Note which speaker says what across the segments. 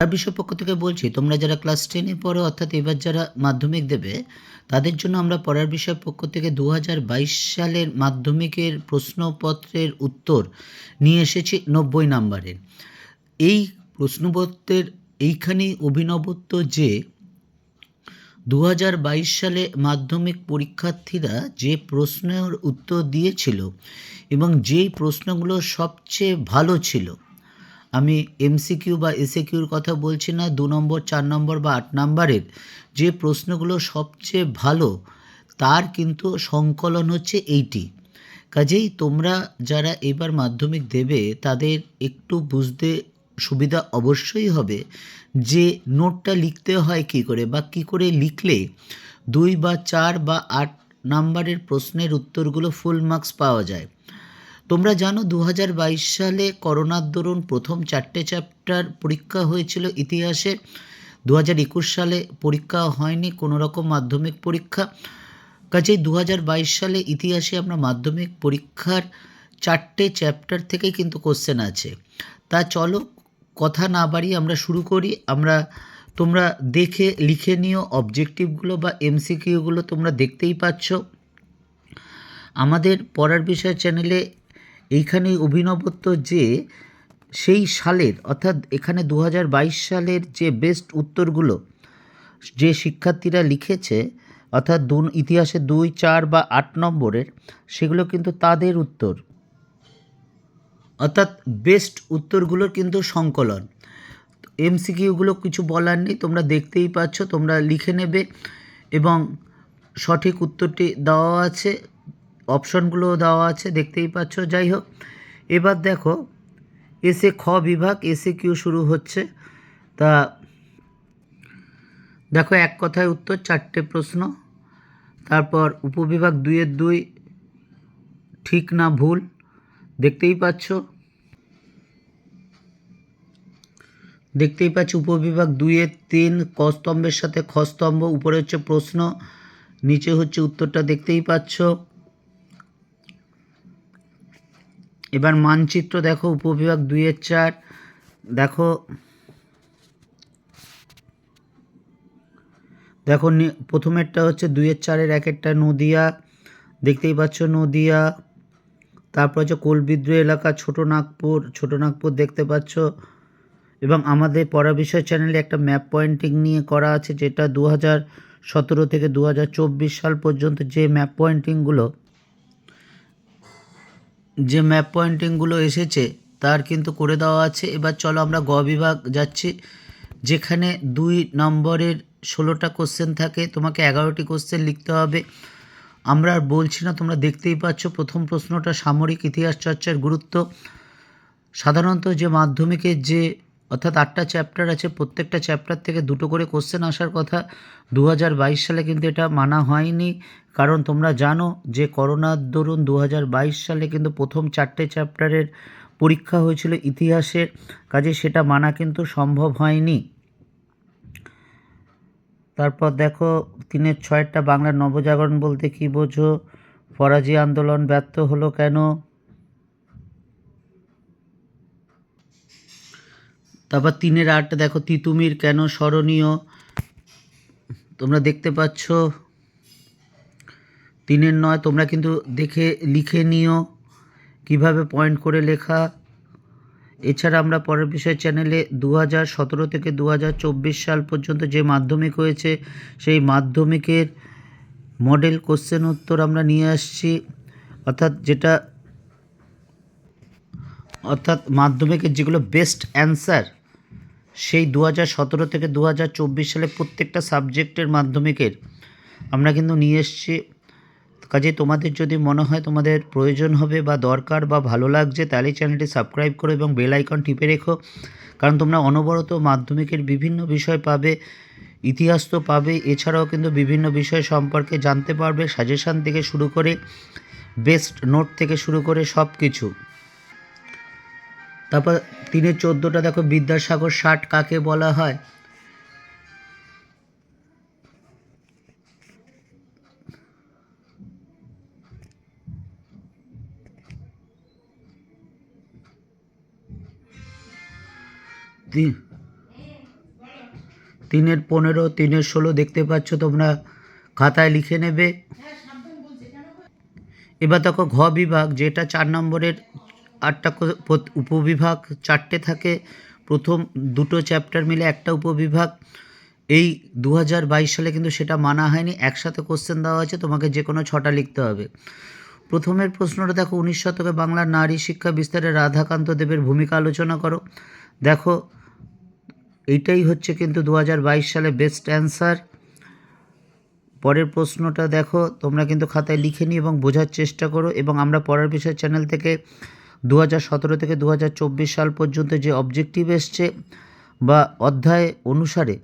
Speaker 1: তার বিষয় পক্ষ থেকে বলছি, তোমরা যারা ক্লাস টেনে পড়ো, অর্থাৎ এবার যারা মাধ্যমিক দেবে, তাদের জন্য আমরা পড়ার বিষয় পক্ষ থেকে দু হাজার বাইশ সালের মাধ্যমিকের প্রশ্নপত্রের উত্তর নিয়ে এসেছি নব্বই নাম্বারের এই প্রশ্নপত্রের এইখানেই অভিনবত্ব যে দু হাজার বাইশ সালে মাধ্যমিক পরীক্ষার্থীরা যে প্রশ্নের উত্তর দিয়েছিল এবং যেই প্রশ্নগুলো সবচেয়ে ভালো ছিল আমি এমসিকিউ বা এসএকিউর কথা বলছি না, দু নম্বর, চার নম্বর বা আট নম্বরের। যে প্রশ্নগুলো সবচেয়ে ভালো, তার কিন্তু সংকলন হচ্ছে এইটি। কাজেই তোমরা যারা এবার মাধ্যমিক দেবে, তাদের একটু বুঝতে সুবিধা অবশ্যই হবে যে নোটটা লিখতে হয় কী করে বা কী করে লিখলে দুই বা চার বা আট নাম্বারের প্রশ্নের উত্তরগুলো ফুল মার্কস পাওয়া যায়। তোমরা জানো দু হাজার বাইশ সালে করোনার দরুন প্রথম চারটে চ্যাপ্টার পরীক্ষা হয়েছিল ইতিহাসে। দু হাজার একুশ সালে পরীক্ষা হয়নি কোনো রকম মাধ্যমিক পরীক্ষা। কাজেই দু হাজার বাইশ সালে ইতিহাসে আমরা মাধ্যমিক পরীক্ষার চারটে চ্যাপ্টার থেকেই কিন্তু কোশ্চেন আছে। তা চলো কথা না বাড়িয়ে আমরা শুরু করি। আমরা, তোমরা দেখে লিখে নিও অবজেক্টিভগুলো বা এমসিকিউগুলো তোমরা দেখতেই পাচ্ছ। আমাদের পড়ার বিষয় চ্যানেলে এইখানেই অভিনবত্ব যে সেই সালের, অর্থাৎ এখানে দু হাজার বাইশ সালের যে বেস্ট উত্তরগুলো যে শিক্ষার্থীরা লিখেছে, অর্থাৎ দু ইতিহাসে দুই, চার বা আট নম্বরের, সেগুলো কিন্তু তাদের উত্তর। অর্থাৎ বেস্ট উত্তরগুলোর কিন্তু সংকলন। এমসিকিউগুলো কিছু বলার নেই, তোমরা দেখতেই পাচ্ছ, তোমরা লিখে নেবে এবং সঠিক উত্তরটি দেওয়া আছে। অপশনগুলোও দেওয়া আছে, দেখতেই পাচ্ছ। যাই হোক, এবার দেখো, এসে খ বিভাগ, এসে কিউ শুরু হচ্ছে। তা দেখো, এক কথায় উত্তর, চারটে প্রশ্ন। তারপর উপবিভাগ দুইয়ের দুই, ঠিক না ভুল, দেখতেই পাচ্ছ। দেখতেই পাচ্ছ, উপবিভাগ দুইয়ের তিন, ক স্তম্ভের সাথে খ স্তম্ভ, উপরে হচ্ছে প্রশ্ন, নিচে হচ্ছে উত্তরটা, দেখতেই পাচ্ছ। এবার মানচিত্র দেখো, উপবিভাগ দুইয়ের চার। দেখো দেখো প্রথমেরটা হচ্ছে দুইয়ের চারের এক একটা নদিয়া। দেখতেই পাচ্ছ নদিয়া। তারপর হচ্ছে কোল বিদ্রোহ এলাকা, ছোটো নাগপুর ছোটো নাগপুর দেখতে পাচ্ছ। এবং আমাদের পড়া বিষয় চ্যানেলে একটা ম্যাপ পয়েন্টিং নিয়ে করা আছে, যেটা দু হাজার সতেরো থেকে দু হাজার চব্বিশ সাল পর্যন্ত যে ম্যাপ পয়েন্টিংগুলো যে ম্যাপ পয়েন্টিংগুলো এসেছে, তার কিন্তু করে দেওয়া আছে। এবার চলো আমরা গ বিভাগ যাচ্ছি, যেখানে দুই নম্বরের ষোলোটা কোশ্চেন থাকে। তোমাকে এগারোটি কোশ্চেন লিখতে হবে। আমরা আর বলছি না, তোমরা দেখতেই পাচ্ছ, প্রথম প্রশ্নটা সামরিক ইতিহাস চর্চার গুরুত্ব। সাধারণত যে মাধ্যমিকের যে অর্থাৎ আটটা চ্যাপ্টার আছে, প্রত্যেকটা চ্যাপ্টার থেকে দুটো করে কোশ্চেন আসার কথা। দু হাজার বাইশ সালে কিন্তু এটা মানা হয়নি। কারণ তোমরা জানো যে করোনার দরুন দু হাজার বাইশ সালে কিন্তু প্রথম চারটে চ্যাপ্টারের পরীক্ষা হয়েছিল ইতিহাসের। কাজে সেটা মানা কিন্তু সম্ভব হয়নি। তারপর দেখো, তিনের ছয়টা বাংলার নবজাগরণ বলতে কি বোঝো? ফরাজি আন্দোলন ব্যর্থ হলো কেন? তারপর তিনের আটটা, দেখো তিতুমির কেন স্মরণীয়? তোমরা দেখতে পাচ্ছ, তিনের নয়, তোমরা কিন্তু দেখে, লিখে নিও কীভাবে পয়েন্ট করে লেখা। এছাড়া আমরা পরের বিষয় চ্যানেলে দু হাজার সতেরো থেকে দু হাজার চব্বিশ সাল পর্যন্ত যে মাধ্যমিক হয়েছে, সেই মাধ্যমিকের মডেল কোশ্চেন উত্তর আমরা নিয়ে আসছি। অর্থাৎ যেটা, অর্থাৎ মাধ্যমিকের যেগুলো বেস্ট অ্যান্সার সেই দু সতেরো থেকে দু হাজার চব্বিশ সালে প্রত্যেকটা সাবজেক্টের মাধ্যমিকের আমরা কিন্তু নিয়ে এসেছি। কাজে তোমাদের যদি মনে হয় তোমাদের প্রয়োজন হবে বা দরকার বা ভালো লাগছে, তাহলে চ্যানেলটি সাবস্ক্রাইব করো এবং বেল আইকন টিপে রেখো। কারণ তোমরা অনবরত মাধ্যমিকের বিভিন্ন বিষয় পাবে, ইতিহাস তো পাবে, এছাড়াও কিন্তু বিভিন্ন বিষয় সম্পর্কে জানতে পারবে সাজেশান থেকে শুরু করে বেস্ট নোট থেকে শুরু করে সব কিছু তারপর তিনের চোদ্দোটা দেখো বিদ্যাসাগর ষাট কাকে বলা হয়? তিন। তিনের পনেরো তিনের ষোলো দেখতে পাচ্ছ তোমরা খাতায় লিখে নেবে। এবার দেখো ঘ বিভাগ যেটা চার নম্বরের আটটা উপবিভাগ চারটে থাকে। প্রথম দুটো চ্যাপ্টার মিলে একটা উপবিভাগ। এই দু হাজার বাইশ সালে কিন্তু সেটা মানা হয়নি। একসাথে কোশ্চেন দেওয়া হয়েছে, তোমাকে যে কোনো ছটা লিখতে হবে। প্রথমের প্রশ্নটা দেখো, উনিশ শতকে বাংলার নারী শিক্ষা বিস্তারে রাধাকান্ত দেবের ভূমিকা আলোচনা করো। দেখো, এইটাই হচ্ছে কিন্তু দু হাজার বাইশ সালে বেস্ট অ্যান্সার পরের প্রশ্নটা দেখো, তোমরা কিন্তু খাতায় লিখে নিই এবং বোঝার চেষ্টা করো। এবং আমরা পড়ার বিষয় চ্যানেল থেকে দু থেকে দু হাজার চব্বিশ সাল পর্যন্ত যে অবজেক্টিভ এসছে বা অধ্যায় অনুসারে,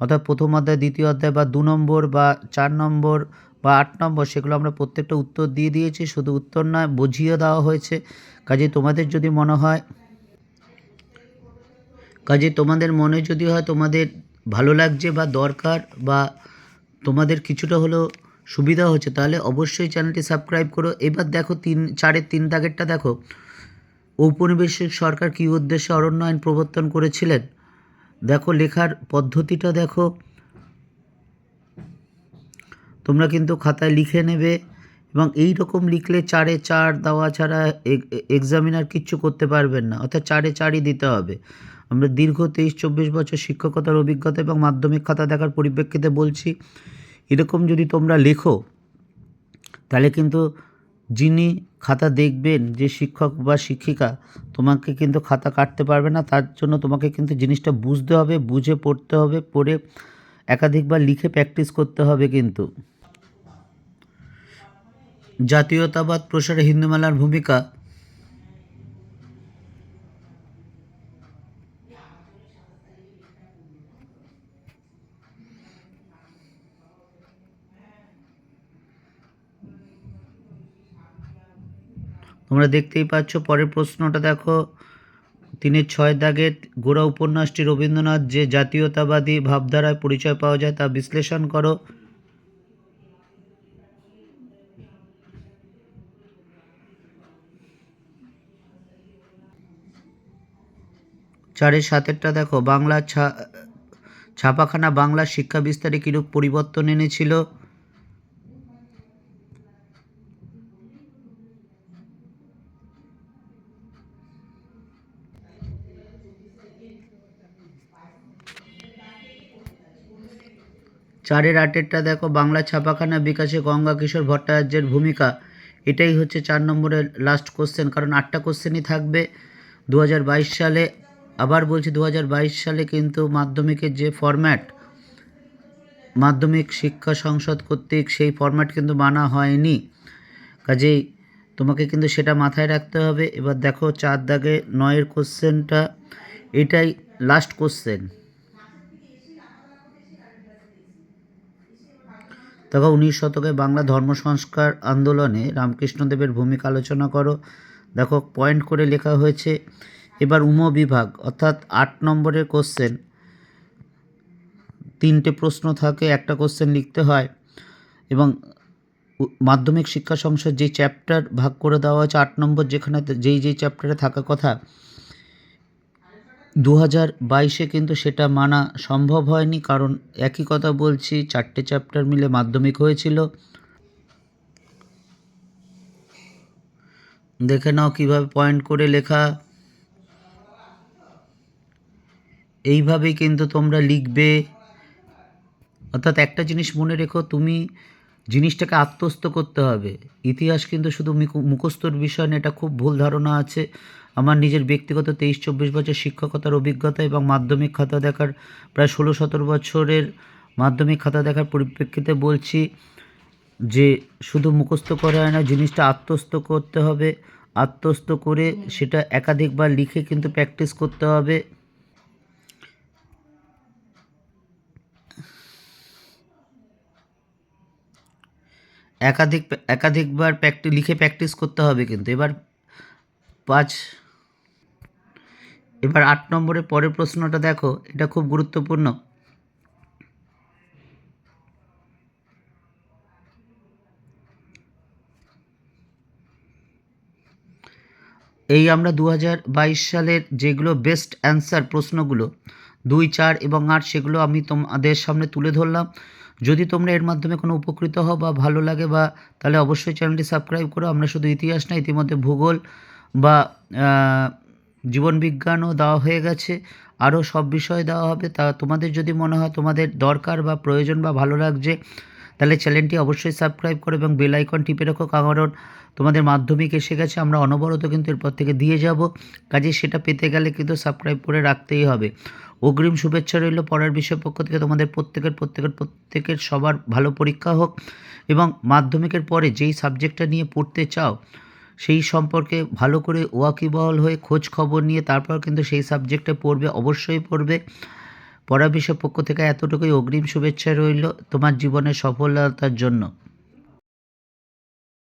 Speaker 1: অর্থাৎ প্রথম অধ্যায়, দ্বিতীয় অধ্যায় বা দু নম্বর বা চার নম্বর বা আট নম্বর, সেগুলো আমরা প্রত্যেকটা উত্তর দিয়ে দিয়েছি। শুধু উত্তর নয় বুঝিয়ে দেওয়া হয়েছে। কাজে তোমাদের যদি মনে হয় কাজে তোমাদের মনে যদি হয় তোমাদের ভালো লাগছে বা দরকার বা তোমাদের কিছুটা হলেও সুবিধা হচ্ছে, তাহলে অবশ্যই চ্যানেলটি সাবস্ক্রাইব করো। এবার দেখো তিন, চারের তিন দাগেরটা দেখো। ঔপনিবেশিক সরকার কী উদ্দেশ্যে অরণ্য আইন প্রবর্তন করেছিলেন? দেখো, লেখার পদ্ধতিটা দেখো। তোমরা কিন্তু খাতায় লিখে নেবে এবং এই রকম লিখলে চারে চার দেওয়া ছাড়া এক্সামিনার কিচ্ছু করতে পারবেন না, অর্থাৎ চারে চারই দিতে হবে। আমরা দীর্ঘ তেইশ, চব্বিশ বছর শিক্ষকতার অভিজ্ঞতা এবং মাধ্যমিক খাতা দেখার পরিপ্রেক্ষিতে বলছি এরকম যদি তোমরা লেখো, তাহলে কিন্তু যিনি খাতা দেখবেন, যে শিক্ষক বা শিক্ষিকা, তোমাকে কিন্তু খাতা কাটতে পারবে না। তার জন্য তোমাকে কিন্তু জিনিসটা বুঝতে হবে, বুঝে পড়তে হবে, পড়ে একাধিকবার লিখে প্র্যাকটিস করতে হবে কিন্তু। জাতীয়তাবাদ প্রসারে হিন্দু মেলার ভূমিকা তোমরা দেখতেই পাচ্ছ, পরের প্রশ্নটা দেখো। তিনের ছয় দাগের গোড়া উপন্যাসটি রবীন্দ্রনাথ যে জাতীয়তাবাদী ভাবধারায় পরিচয় পাওয়া যায় তা বিশ্লেষণ করো। চারের সাতেরটা দেখো, বাংলা ছা ছাপাখানা বাংলা শিক্ষা বিস্তারে কিরূপ পরিবর্তন এনেছিল? চারের আটেরটা দেখো, বাংলা ছাপাখানা বিকাশে গঙ্গা কিশোর ভট্টাচার্যের ভূমিকা। এটাই হচ্ছে চার নম্বরের লাস্ট কোশ্চেন কারণ আটটা কোশ্চেনই থাকবে। দু হাজার বাইশ সালে, আবার বলছি দু হাজার বাইশ সালে কিন্তু মাধ্যমিকের যে ফরম্যাট মাধ্যমিক শিক্ষা সংসদ কর্তৃক সেই ফরম্যাট কিন্তু মানা হয়নি। কাজেই তোমাকে কিন্তু সেটা মাথায় রাখতে হবে। এবার দেখো চার দাগে নয়ের কোশ্চেনটা এটাই লাস্ট কোশ্চেন দেখো উনিশ শতকে বাংলা ধর্ম সংস্কার আন্দোলনে রামকৃষ্ণদেবের ভূমিকা আলোচনা করো। দেখো পয়েন্ট করে লেখা হয়েছে, এবার উম বিভাগ, অর্থাৎ আট নম্বরের কোশ্চেন তিনটে প্রশ্ন থাকে, একটা কোশ্চেন লিখতে হয়, এবং মাধ্যমিক শিক্ষা সংসদ যে চ্যাপ্টার ভাগ করে দেওয়া হয়েছে, আট নম্বর যেখানে যেই যেই চ্যাপ্টারে থাকা কথা দু হাজার বাইশে কিন্তু সেটা মানা সম্ভব হয়নি, কারণ একই কথা বলছি, চারটে চ্যাপ্টার মিলে মাধ্যমিক হয়েছিল। দেখে নাও কীভাবে পয়েন্ট করে লেখা। এইভাবেই কিন্তু তোমরা লিখবে। অর্থাৎ একটা জিনিস মনে রেখো, তুমি জিনিসটাকে আত্মস্থ করতে হবে। ইতিহাস কিন্তু শুধু মুখস্থর বিষয় না, এটা খুব ভুল ধারণা আছে। আমার নিজের ব্যক্তিগত তেইশ, চব্বিশ বছর শিক্ষকতার অভিজ্ঞতা এবং মাধ্যমিক খাতা দেখার প্রায় ষোলো, সতেরো বছরের মাধ্যমিক খাতা দেখার পরিপ্রেক্ষিতে বলছি যে শুধু মুখস্থ করা হয় না, জিনিসটা আত্মস্থ করতে হবে। আত্মস্থ করে সেটা একাধিকবার লিখে কিন্তু প্র্যাকটিস করতে হবে। একাধিক, একাধিকবার প্র্যাকটি, লিখে প্র্যাকটিস করতে হবে কিন্তু। এবার পাঁচ এবার আট নম্বরের পরের প্রশ্নটা দেখো, এটা খুব গুরুত্বপূর্ণ। এই আমরা দু হাজার বাইশ সালের যেগুলো বেস্ট অ্যান্সার প্রশ্নগুলো, দুই, চার এবং আট, সেগুলো আমি তোমাদের সামনে তুলে ধরলাম। যদি তোমরা এর মাধ্যমে কোনো উপকৃত হও বা ভালো লাগে বা, তাহলে অবশ্যই চ্যানেলটি সাবস্ক্রাইব করো। আমরা শুধু ইতিহাস না, ইতিমধ্যে ভূগোল বা জীবনবিজ্ঞানও দেওয়া হয়ে গেছে, আরও সব বিষয় দেওয়া হবে। তা তোমাদের যদি মনে হয় তোমাদের দরকার বা প্রয়োজন বা ভালো লাগছে, তাহলে চ্যানেলটি অবশ্যই সাবস্ক্রাইব করো এবং বেল আইকন টিপে রাখো, কারণ তোমাদের মাধ্যমিক এসে গেছে, আমরা অনবরত কিন্তু এরপর থেকে দিয়ে যাব। কাজে সেটা পেতে গেলে কিন্তু সাবস্ক্রাইব করে রাখতেই হবে। অগ্রিম শুভেচ্ছা রইল পড়ার বিষয় পক্ষ থেকে, তোমাদের প্রত্যেকের প্রত্যেকের প্রত্যেকের সবার ভালো পরীক্ষা হোক এবং মাধ্যমিকের পরে যেই সাবজেক্টটা নিয়ে পড়তে চাও সেই সম্পর্কে ভালো করে ওয়াকিবহল হয়ে খোঁজ খবর নিয়ে তারপর কিন্তু সেই সাবজেক্টে পড়বে, অবশ্যই পড়বে। পড়া বিষয় পক্ষ থেকে এতটুকুই অগ্রিম শুভেচ্ছা রইল তোমার জীবনের সফলতার জন্য।